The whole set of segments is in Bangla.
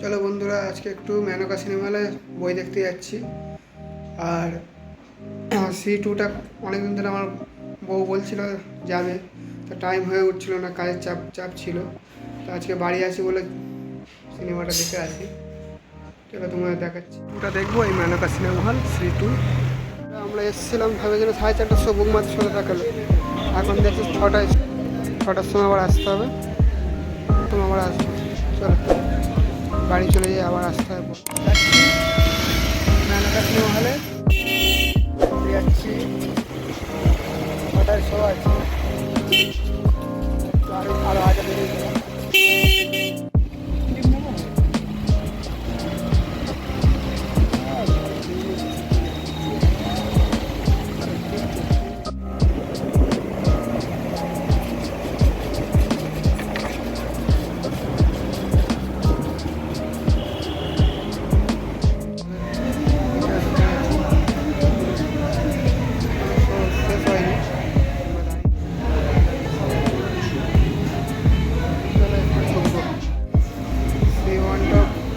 চলো বন্ধুরা আজকে একটু মেনকা সিনেমা হলে বই দেখতে যাচ্ছি। আর সি টুটা অনেকদিন ধরে আমার বউ বলছিল যাবে তো টাইম হয়ে উঠছিল না কাজের চাপ চাপ ছিল। তো আজকে বাড়ি আসি বলে সিনেমাটা দেখে আসি। চলো তোমাদের দেখাচ্ছি। টুটা দেখব এই Menoka cinema hall C two আমরা এসেছিলাম ভেবেছিলাম সাড়ে চারটার সময় বুক মাত্র সাথে দেখাল। এখন দেখছি ছটায় ছটার সময় আবার আসতে হবে। তোমার আবার আসবে। চলো। বাড়ি চলে যাই আবার আসতে হবে। যাচ্ছি। মেনকা সিনেমা হলে যাচ্ছি। ছটায় শো আছে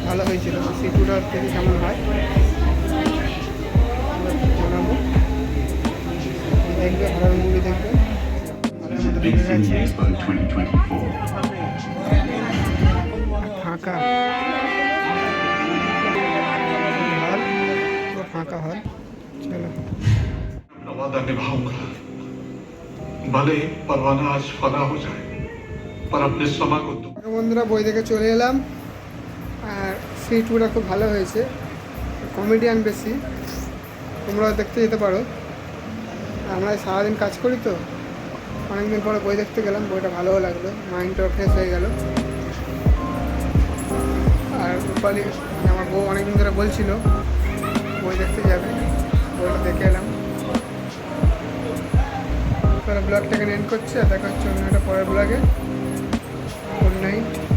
ভালো হয়েছিল সি টুটা থেকে কেমন হয় আমরা জানাবো দেখবে হরার মুভি দেখবে হলের মধ্যে ঢুকে গেছি Expo 2024. ফাঁকা হল পুরো ফাঁকা হল চলো अपना वादा निभाऊंगा भले ही परवाना आज फना हो जाए पर अपने समा को दुख তো বন্ধুরা বই দেখে চলে এলাম আর সি টুটা খুব ভালো হয়েছে। কমেডিয়ান বেশি। তোমরাও দেখতে যেতে পারো। আমরা সারাদিন কাজ করি তো। অনেকদিন পরে বই দেখতে গেলাম, বইটা ভালোও লাগল। মাইন্ডটাও ফ্রেশ হয়ে গেল। আর রূপালি মানে আমার বউ অনেকদিন ধরে বলছিল, বই দেখতে যাবে। বইটা দেখে এলাম। তাহলে ব্লগটাকে এন্ড করছে দেখা হচ্ছে অন্য একটা পরের ব্লগে। Good night.